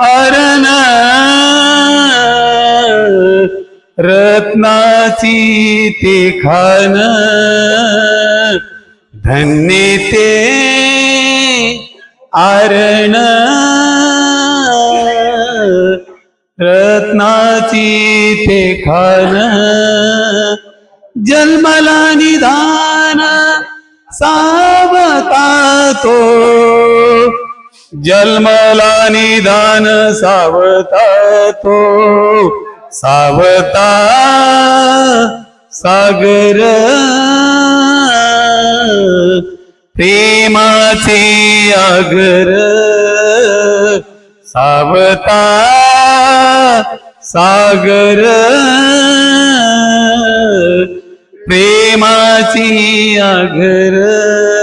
अरण रत्नाची ते खान धन्य ते आरण रत्नाची ते खान जन्मला निधान सावता तो. जन्मला निधान सावता तो सावता सागर. प्रेमाचे आगर. सावता सागर. प्रेमाची आगर.